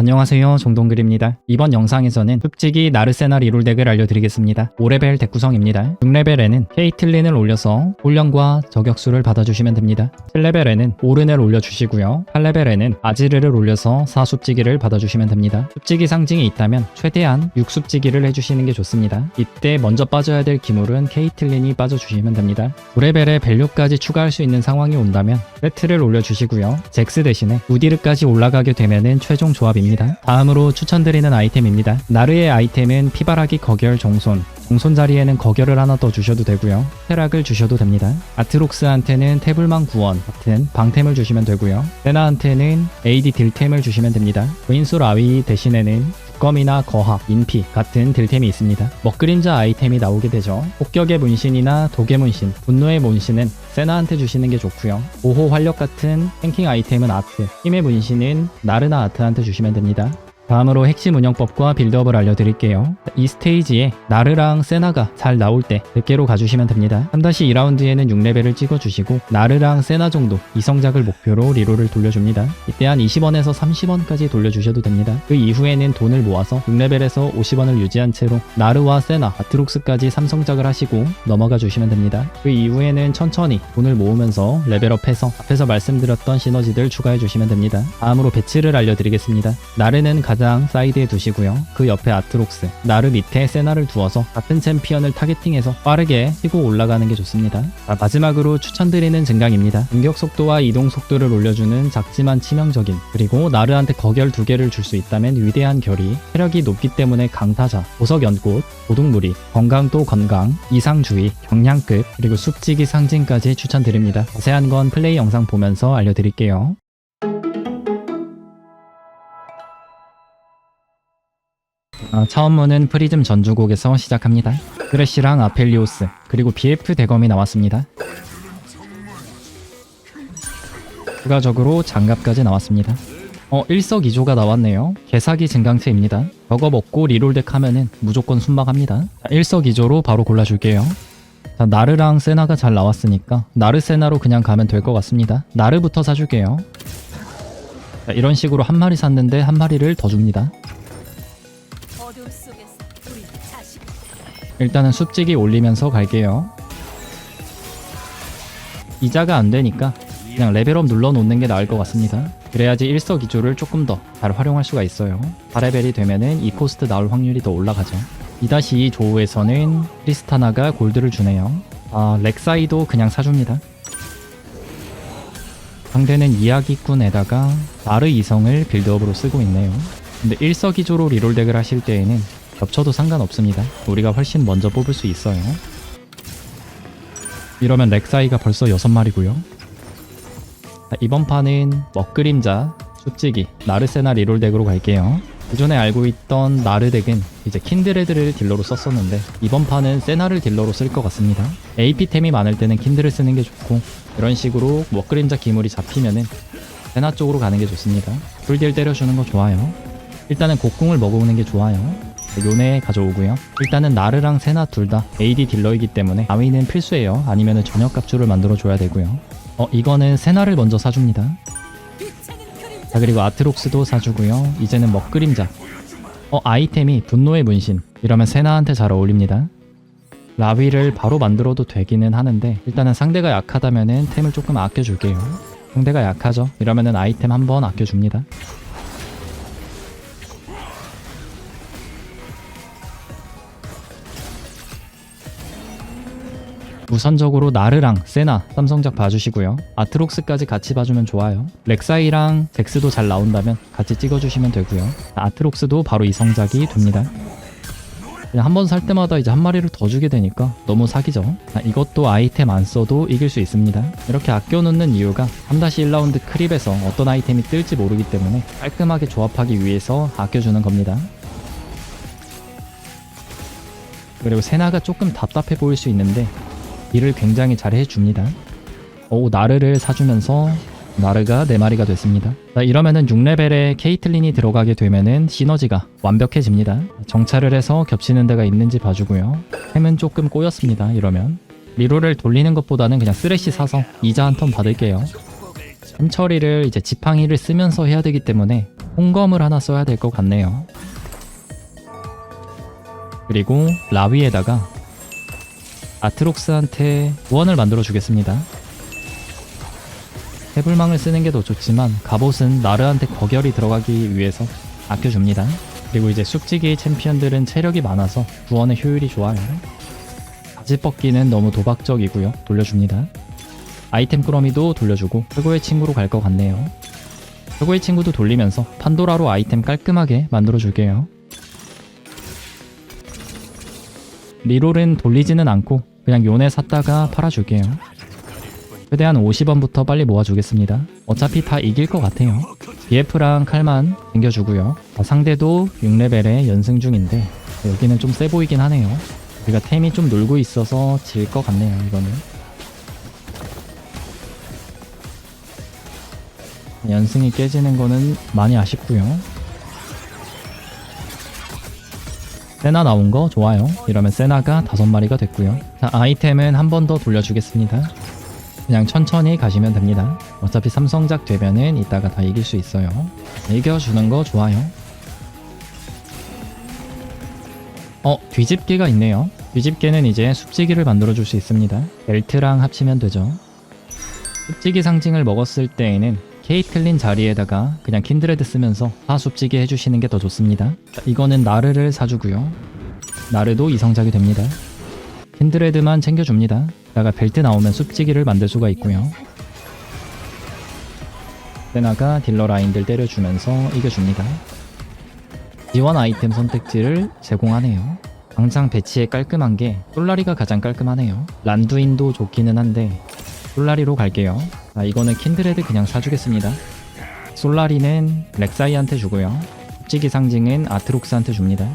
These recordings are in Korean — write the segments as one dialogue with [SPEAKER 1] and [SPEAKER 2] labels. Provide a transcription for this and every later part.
[SPEAKER 1] 안녕하세요. 정동글입니다. 이번 영상에서는 흡지기 나르세나 리롤 덱을 알려드리겠습니다. 5레벨 덱 구성입니다. 6레벨에는 케이틀린을 올려서 홀령과 저격수를 받아주시면 됩니다. 7레벨에는 오른을 올려주시고요. 8레벨에는 아지르를 올려서 사숲지기를 받아주시면 됩니다. 숲지기 상징이 있다면 최대한 6숲지기를 해주시는 게 좋습니다. 이때 먼저 빠져야 될 기물은 케이틀린이 빠져주시면 됩니다. 9레벨에 밸류까지 추가할 수 있는 상황이 온다면 세트를 올려주시고요. 잭스 대신에 우디르까지 올라가게 되면은 최종 조합입니다. 다음으로 추천드리는 아이템입니다. 나르의 아이템은 피바라기 거결 정손, 정손 자리에는 거결을 하나 더 주셔도 되고요. 테락을 주셔도 됩니다. 아트록스한테는 태블망 구원 같은 방템을 주시면 되고요. 세나한테는 AD 딜템을 주시면 됩니다. 윈수 라위 대신에는 두검이나 거합, 인피 같은 딜템이 있습니다. 먹그림자 아이템이 나오게 되죠. 폭격의 문신이나 독의 문신, 분노의 문신은 세나한테 주시는 게 좋고요. 보호 활력 같은 탱킹 아이템은 아트, 힘의 문신은 나르나 아트한테 주시면 됩니다. 다음으로 핵심 운영법과 빌드업을 알려드릴게요. 이 스테이지에 나르랑 세나가 잘 나올 때 100개로 가주시면 됩니다. 3-2라운드에는 6레벨을 찍어주시고 나르랑 세나 정도 이성작을 목표로 리롤을 돌려줍니다. 이때 한 20원에서 30원까지 돌려주셔도 됩니다. 그 이후에는 돈을 모아서 6레벨에서 50원을 유지한 채로 나르와 세나, 아트록스까지 삼성작을 하시고 넘어가 주시면 됩니다. 그 이후에는 천천히 돈을 모으면서 레벨업해서 앞에서 말씀드렸던 시너지들 추가해 주시면 됩니다. 다음으로 배치를 알려드리겠습니다. 나르는 가장 사이드에 두시고요. 그 옆에 아트록스, 나르 밑에 세나를 두어서 같은 챔피언을 타겟팅해서 빠르게 치고 올라가는 게 좋습니다. 자, 마지막으로 추천드리는 증강입니다. 공격 속도와 이동 속도를 올려주는 작지만 치명적인 그리고 나르한테 거결 두 개를 줄 수 있다면 위대한 결이 체력이 높기 때문에 강타자, 보석 연꽃, 도둑무리, 건강도 건강, 이상주의, 경량급 그리고 숲지기 상징까지 추천드립니다. 자세한 건 플레이 영상 보면서 알려드릴게요. 아, 처음문은 프리즘 전주곡에서 시작합니다. 크래쉬랑 아펠리오스 그리고 BF 대검이 나왔습니다. 추가적으로 장갑까지 나왔습니다. 어 일석이조가 나왔네요. 개사기 증강체입니다. 저거 먹고 리롤덱 하면은 무조건 순박합니다. 자, 일석이조로 바로 골라줄게요. 자, 나르랑 세나가 잘 나왔으니까 나르 세나로 그냥 가면 될 것 같습니다. 나르부터 사줄게요. 자, 이런 식으로 한 마리 샀는데 한 마리를 더 줍니다. 일단은 숲지기 올리면서 갈게요. 이자가 안 되니까 그냥 레벨업 눌러놓는 게 나을 것 같습니다. 그래야지 일석이조를 조금 더 잘 활용할 수가 있어요. 4레벨이 되면은 이 코스트 나올 확률이 더 올라가죠. 2-2 조우에서는 크리스타나가 골드를 주네요. 아, 렉사이도 그냥 사줍니다. 상대는 이야기꾼에다가 나르 이성을 빌드업으로 쓰고 있네요. 근데 일석이조로 리롤 덱을 하실 때에는 겹쳐도 상관없습니다. 우리가 훨씬 먼저 뽑을 수 있어요. 이러면 렉사이가 벌써 6마리고요. 이번 판은 먹그림자, 숲지기, 나르세나 리롤 덱으로 갈게요. 기존에 알고 있던 나르 덱은 이제 킨드레드를 딜러로 썼었는데 이번 판은 세나를 딜러로 쓸 것 같습니다. AP템이 많을 때는 킨드를 쓰는 게 좋고 이런 식으로 먹그림자 기물이 잡히면은 세나 쪽으로 가는 게 좋습니다. 풀딜 때려주는 거 좋아요. 일단은 곡궁을 먹어보는 게 좋아요. 요네 가져오고요. 일단은 나르랑 세나 둘 다 AD 딜러이기 때문에 아위는 필수예요. 아니면은 저녁 갑주를 만들어 줘야 되고요. 어 이거는 세나를 먼저 사줍니다. 자 그리고 아트록스도 사주고요. 이제는 먹그림자. 어 아이템이 분노의 문신. 이러면 세나한테 잘 어울립니다. 라위를 바로 만들어도 되기는 하는데 일단은 상대가 약하다면은 템을 조금 아껴줄게요. 상대가 약하죠? 이러면은 아이템 한번 아껴줍니다. 우선적으로 나르랑 세나 삼성작 봐주시고요. 아트록스까지 같이 봐주면 좋아요. 렉사이랑 잭스도 잘 나온다면 같이 찍어주시면 되고요. 아트록스도 바로 이성작이 됩니다. 그냥 한 번 살 때마다 이제 한 마리를 더 주게 되니까 너무 사기죠. 아, 이것도 아이템 안 써도 이길 수 있습니다. 이렇게 아껴놓는 이유가 3-1라운드 크립에서 어떤 아이템이 뜰지 모르기 때문에 깔끔하게 조합하기 위해서 아껴주는 겁니다. 그리고 세나가 조금 답답해 보일 수 있는데 일을 굉장히 잘 해줍니다. 오 나르를 사주면서 나르가 4마리가 됐습니다. 자, 이러면은 6레벨에 케이틀린이 들어가게 되면은 시너지가 완벽해집니다. 정찰을 해서 겹치는 데가 있는지 봐주고요. 템은 조금 꼬였습니다. 이러면 리롤을 돌리는 것보다는 그냥 쓰레쉬 사서 이자 한 턴 받을게요. 템 처리를 이제 지팡이를 쓰면서 해야 되기 때문에 홍검을 하나 써야 될 것 같네요. 그리고 라위에다가 아트록스한테 구원을 만들어 주겠습니다. 해불망을 쓰는 게 더 좋지만 갑옷은 나르한테 거결이 들어가기 위해서 아껴줍니다. 그리고 이제 쑥지기 챔피언들은 체력이 많아서 구원의 효율이 좋아요. 가지 뻗기는 너무 도박적이고요. 돌려줍니다. 아이템 꾸러미도 돌려주고 최고의 친구로 갈 것 같네요. 최고의 친구도 돌리면서 판도라로 아이템 깔끔하게 만들어줄게요. 리롤은 돌리지는 않고 그냥 요네 샀다가 팔아줄게요. 최대한 50원부터 빨리 모아주겠습니다. 어차피 다 이길 것 같아요. BF랑 칼만 챙겨주고요. 아, 상대도 6레벨에 연승 중인데 여기는 좀 세 보이긴 하네요. 우리가 템이 좀 놀고 있어서 질 것 같네요. 이거는. 연승이 깨지는 거는 많이 아쉽고요. 세나 나온 거 좋아요. 이러면 세나가 다섯 마리가 됐고요. 자, 아이템은 한 번 더 돌려주겠습니다. 그냥 천천히 가시면 됩니다. 어차피 삼성작 되면은 이따가 다 이길 수 있어요. 이겨주는 거 좋아요. 어, 뒤집개가 있네요. 뒤집개는 이제 숲지기를 만들어줄 수 있습니다. 벨트랑 합치면 되죠. 숲지기 상징을 먹었을 때에는 케이틀린 자리에다가 그냥 킨드레드 쓰면서 하숲지기 해주시는 게 더 좋습니다. 자, 이거는 나르를 사주고요. 나르도 이성작이 됩니다. 킨드레드만 챙겨줍니다. 다가 벨트 나오면 숲지기를 만들 수가 있고요. 세나가 딜러 라인들 때려주면서 이겨줍니다. 지원 아이템 선택지를 제공하네요. 당장 배치에 깔끔한 게 솔라리가 가장 깔끔하네요. 란두인도 좋기는 한데 솔라리로 갈게요. 아, 이거는 킨드레드 그냥 사주겠습니다. 솔라리는 렉사이한테 주고요. 숲지기 상징은 아트록스한테 줍니다.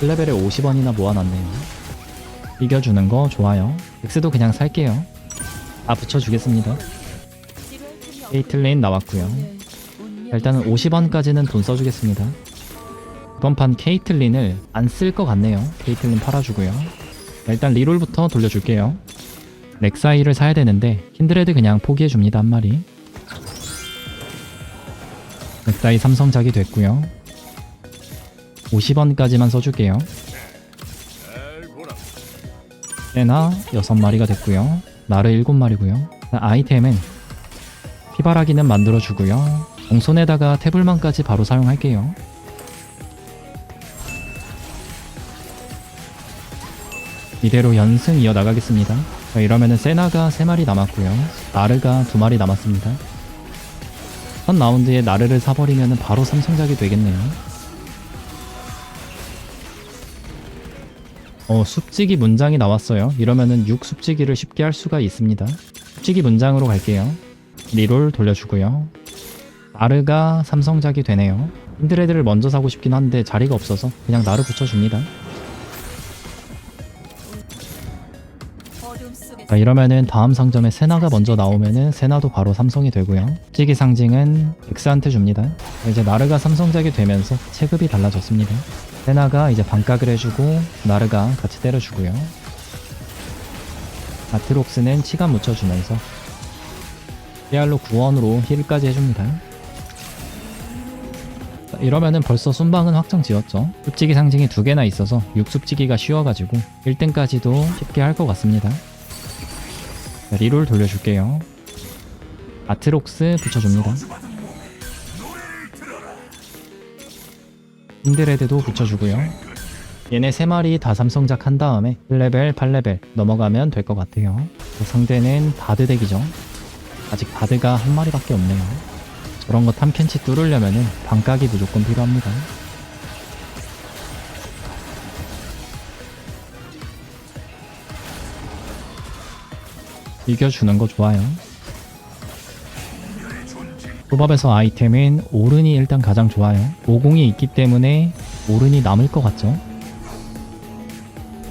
[SPEAKER 1] 1레벨에 50원이나 모아놨네요. 이겨주는 거 좋아요. 엑스도 그냥 살게요. 아 붙여주겠습니다. 케이틀린 나왔고요. 일단은 50원까지는 돈 써주겠습니다. 이번 판 케이틀린을 안 쓸 것 같네요. 케이틀린 팔아주고요. 일단 리롤부터 돌려줄게요. 렉사이를 사야 되는데 킨드레드 그냥 포기해줍니다 한 마리. 렉사이 삼성작이 됐고요. 50원까지만 써줄게요. 세나 6마리가 됐고요. 나르 7마리고요. 아이템은 피바라기는 만들어주고요. 공손에다가 태블만까지 바로 사용할게요. 이대로 연승 이어나가겠습니다. 자, 이러면은 세나가 3마리 남았고요. 나르가 2마리 남았습니다. 첫 라운드에 나르를 사버리면 바로 삼성작이 되겠네요. 어, 숲지기 문장이 나왔어요. 이러면은 6 숲지기를 쉽게 할 수가 있습니다. 숲지기 문장으로 갈게요. 리롤 돌려주고요. 나르가 삼성작이 되네요. 힌드레드를 먼저 사고 싶긴 한데 자리가 없어서 그냥 나르 붙여줍니다. 자, 이러면은 다음 상점에 세나가 먼저 나오면은 세나도 바로 삼성이 되고요. 찌기 상징은 엑스한테 줍니다. 자, 이제 나르가 삼성작이 되면서 체급이 달라졌습니다. 세나가 이제 반각을 해주고 나르가 같이 때려주고요. 아트록스는 치감 묻혀주면서 리알로 구원으로 힐까지 해줍니다. 자, 이러면은 벌써 순방은 확정 지었죠. 습지기 상징이 두 개나 있어서 육습지기가 쉬워가지고 1등까지도 쉽게 할 것 같습니다. 자, 리롤 돌려줄게요. 아트록스 붙여줍니다. 힌드레드도 붙여주고요. 얘네 세 마리 다 삼성작 한 다음에 1레벨, 8레벨 넘어가면 될 것 같아요. 그 상대는 바드 덱이죠. 아직 바드가 한 마리밖에 없네요. 저런 거 탐켄치 뚫으려면 은 반각이 무조건 필요합니다. 이겨주는 거 좋아요. 조밥에서 아이템은 오른이 일단 가장 좋아요. 50이 있기 때문에 오른이 남을 것 같죠?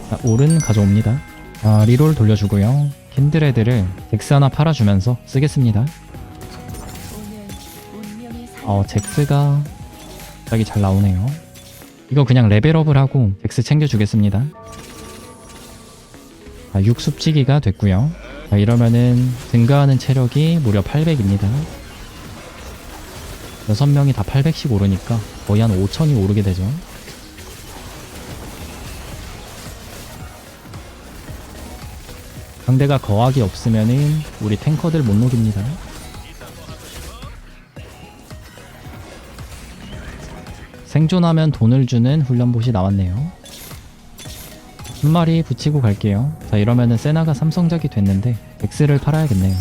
[SPEAKER 1] 자, 오른 가져옵니다. 아, 리롤 돌려주고요. 킨드레드를 잭스 하나 팔아주면서 쓰겠습니다. 어, 잭스가 갑자기 잘 나오네요. 이거 그냥 레벨업을 하고 잭스 챙겨주겠습니다. 아, 육습치기가 됐고요. 자, 이러면은 증가하는 체력이 무려 800입니다. 6명이 다 800씩 오르니까 거의 한 5000이 오르게 되죠. 상대가 거학이 없으면은 우리 탱커들 못 녹입니다. 생존하면 돈을 주는 훈련봇이 나왔네요. 한 마리 붙이고 갈게요. 자 이러면은 세나가 삼성작이 됐는데 엑스를 팔아야겠네요.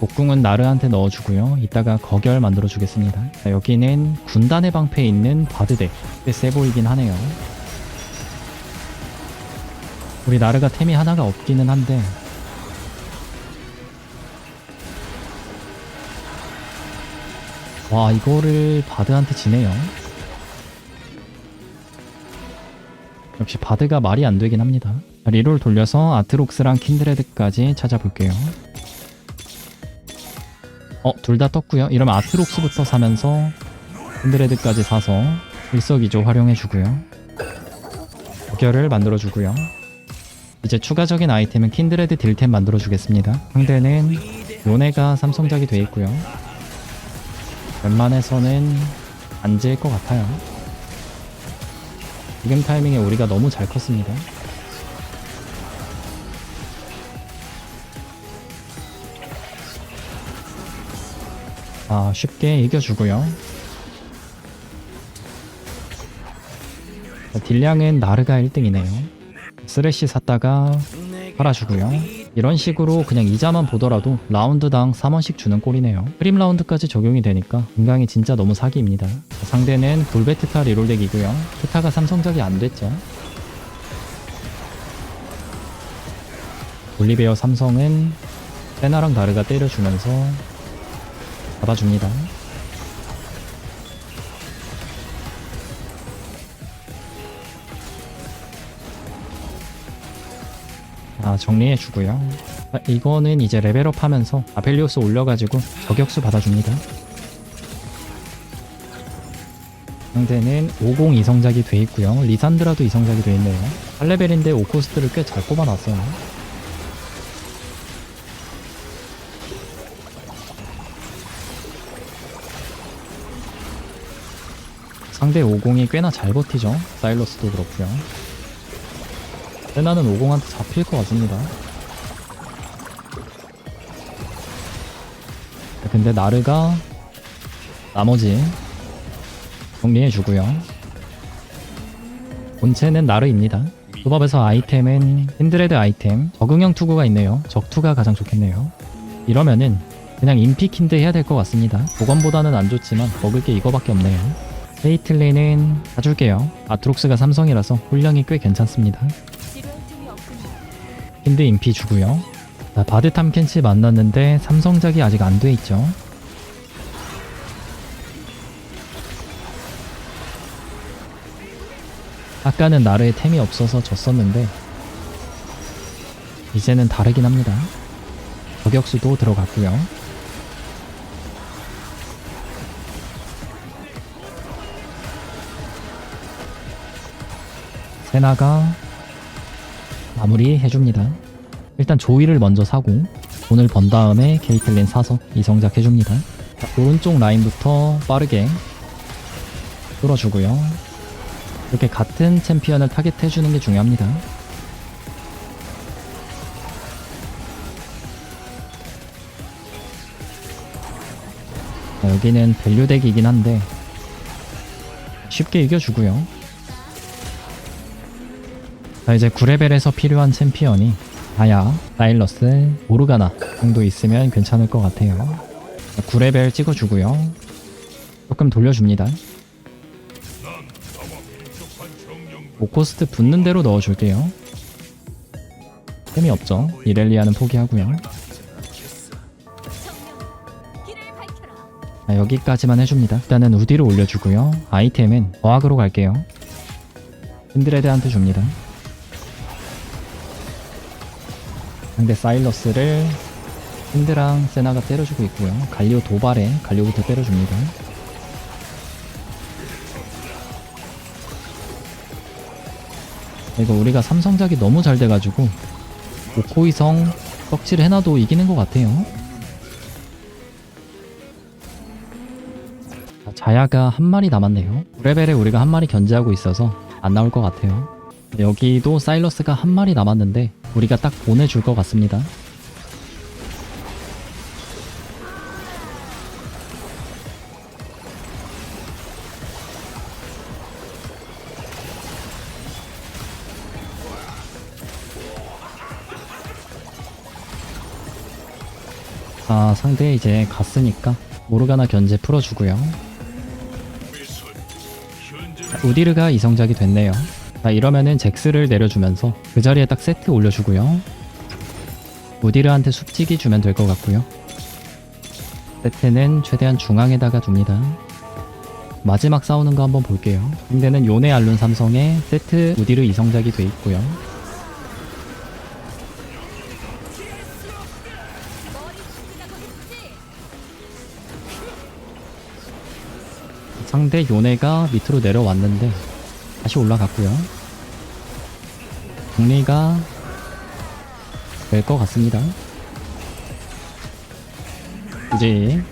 [SPEAKER 1] 곡궁은 나르한테 넣어주고요. 이따가 거결 만들어주겠습니다. 자, 여기는 군단의 방패에 있는 바드덱. 꽤세 보이긴 하네요. 우리 나르가 템이 하나가 없기는 한데 와 이거를 바드한테 지네요. 역시 바드가 말이 안 되긴 합니다. 자, 리롤 돌려서 아트록스랑 킨드레드까지 찾아볼게요. 어, 둘 다 떴고요. 이러면 아트록스부터 사면서 킨드레드까지 사서 일석이조 활용해주고요. 고결을 만들어주고요. 이제 추가적인 아이템은 킨드레드 딜템 만들어주겠습니다. 상대는 요네가 삼성작이 돼 있고요. 웬만해서는 안 지을 것 같아요. 지금 타이밍에 우리가 너무 잘 컸습니다. 아, 쉽게 이겨주고요. 자, 딜량은 나르가 1등이네요. 쓰레쉬 샀다가 팔아주고요. 이런 식으로 그냥 이자만 보더라도 라운드당 3원씩 주는 꼴이네요. 프림 라운드까지 적용이 되니까 인강이 진짜 너무 사기입니다. 자, 상대는 볼베트타 리롤덱이고요. 트타가 삼성작이 안 됐죠. 올리베어 삼성은 세나랑 다르가 때려주면서 받아줍니다. 아, 정리해주고요. 아, 이거는 이제 레벨업 하면서 아펠리오스 올려가지고 저격수 받아줍니다. 상대는 50 이성작이 돼 있고요. 리산드라도 이성작이 돼 있네요. 8레벨인데 오코스트를 꽤 잘 뽑아놨어요. 상대 50이 꽤나 잘 버티죠. 사일러스도 그렇고요. 세나는 50한테 잡힐 것 같습니다. 근데 나르가 나머지 정리해주고요. 본체는 나르입니다. 조밥에서 아이템은 핸드레드 아이템, 적응형 투구가 있네요. 적투가 가장 좋겠네요. 이러면은 그냥 인피킨드 해야 될 것 같습니다. 보건보다는 안 좋지만 먹을 게 이거밖에 없네요. 페이틀리는 사줄게요. 아트록스가 삼성이라서 훈량이 꽤 괜찮습니다. 힌드 인피 주고요. 자, 바드 탐 켄치 만났는데 삼성작이 아직 안 돼 있죠. 아까는 나르의 템이 없어서 졌었는데 이제는 다르긴 합니다. 저격수도 들어갔고요. 세나가 마무리 해줍니다. 일단 조이를 먼저 사고 돈을 번 다음에 케이틀린 사서 이성작 해줍니다. 자, 오른쪽 라인부터 빠르게 뚫어주고요. 이렇게 같은 챔피언을 타겟해주는 게 중요합니다. 자, 여기는 밸류덱이긴 한데 쉽게 이겨주고요. 자 이제 9레벨에서 필요한 챔피언이 아야, 사일러스, 모르가나 정도 있으면 괜찮을 것 같아요. 자, 9레벨 찍어주고요. 조금 돌려줍니다. 오코스트 붙는 대로 넣어줄게요. 템이 없죠. 이렐리아는 포기하고요. 자, 여기까지만 해줍니다. 일단은 우디로 올려주고요. 아이템은 어학으로 갈게요. 힌드레드한테 줍니다. 상대 사일러스를 힌드랑 세나가 때려주고 있고요. 갈리오 도발에 갈리오부터 때려줍니다. 이거 우리가 삼성작이 너무 잘 돼가지고 오코이성 떡칠 해놔도 이기는 것 같아요. 자, 자야가 한 마리 남았네요. 레벨에 우리가 한 마리 견제하고 있어서 안 나올 것 같아요. 여기도 사일러스가 한 마리 남았는데 우리가 딱 보내줄 것 같습니다. 아 상대 이제 갔으니까 모르가나 견제 풀어주고요 자, 우디르가 이성작이 됐네요 자 이러면은 잭스를 내려주면서 그 자리에 딱 세트 올려주고요. 우디르한테 숙지기 주면 될 것 같고요. 세트는 최대한 중앙에다가 둡니다. 마지막 싸우는 거 한번 볼게요. 상대는 요네 알룬 삼성에 세트 우디르 이성작이 돼 있고요. 상대 요네가 밑으로 내려왔는데 다시 올라갔고요. 정리가 될 것 같습니다. 이제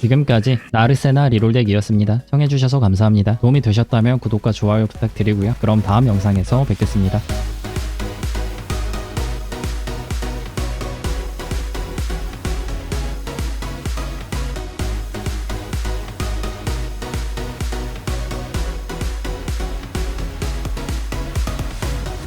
[SPEAKER 1] 지금까지 나르세나 리롤덱이었습니다. 청해주셔서 감사합니다. 도움이 되셨다면 구독과 좋아요 부탁드리고요. 그럼 다음 영상에서 뵙겠습니다.